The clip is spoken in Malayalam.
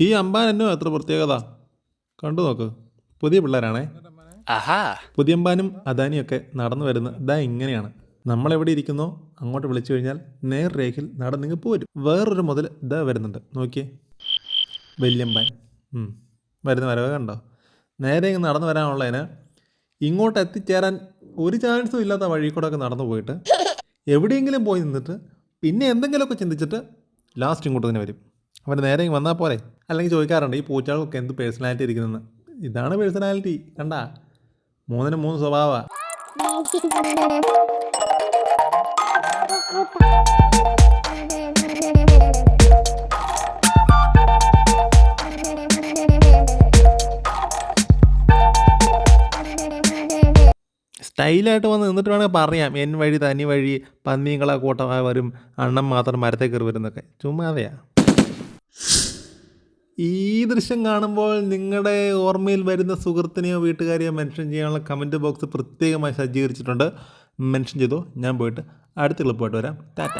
ഈ അമ്പാൻ എന്നോ എത്ര പ്രത്യേകത? കണ്ടു നോക്ക്. പുതിയ പിള്ളേരാണേ. ആഹാ. പുതിയമ്പാനും അദാനിയൊക്കെ നടന്നു വരുന്ന ഇതാ ഇങ്ങനെയാണ്. നമ്മൾ എവിടെ ഇരിക്കുന്നോ അങ്ങോട്ട് വിളിച്ചു കഴിഞ്ഞാൽ നേർരേഖയിൽ നടന്നിങ്ങ് പോരും. വേറൊരു മുതൽ ഇതാ വരുന്നുണ്ട്. നോക്കിയേ. വല്യമ്പാൻ. വരുന്ന വരവ് കണ്ടോ? നേരെ ഇങ്ങ് നടന്നു വരാനുള്ളതിന് ഇങ്ങോട്ട് എത്തിച്ചേരാൻ ഒരു ചാൻസും ഇല്ലാത്ത വഴി കൂടെ ഒക്കെ നടന്നു പോയിട്ട് എവിടെയെങ്കിലും പോയി നിന്നിട്ട് പിന്നെ എന്തെങ്കിലുമൊക്കെ ചിന്തിച്ചിട്ട് ലാസ്റ്റ് ഇങ്ങോട്ട് തന്നെ വരും. അവൻ നേരെ വന്നാൽ പോരെ. അല്ലെങ്കിൽ ചോദിക്കാറുണ്ട് ഈ പൂച്ചകൾക്കൊക്കെ എന്ത് പേഴ്സണാലിറ്റി ഇരിക്കുന്നതെന്ന് ഇതാണ് പേഴ്സണാലിറ്റി കണ്ട? മൂന്നിന് മൂന്ന് സ്വഭാവമാണ് സ്റ്റൈലായിട്ട് വന്ന് നിന്നിട്ട് വേണമെങ്കിൽ പറയാം എൻ വഴി തനി വഴി പന്നീങ്ങളെ കൂട്ടമായി വരും അണ്ണം മാത്രം മരത്തെ കയറി വരുന്നൊക്കെ ചുമ്മാതെയാ. ഈ ദൃശ്യം കാണുമ്പോൾ നിങ്ങളുടെ ഓർമ്മയിൽ വരുന്ന സുഹൃത്തിനെയോ വീട്ടുകാരെയോ മെൻഷൻ ചെയ്യാനുള്ള കമന്റ് ബോക്സ് പ്രത്യേകമായി സജ്ജീകരിച്ചിട്ടുണ്ട്. മെൻഷൻ ചെയ്തോ? ഞാൻ പോയിട്ട് അടുത്ത ക്ലിപ്പായിട്ട് വരാം. ടാറ്റ.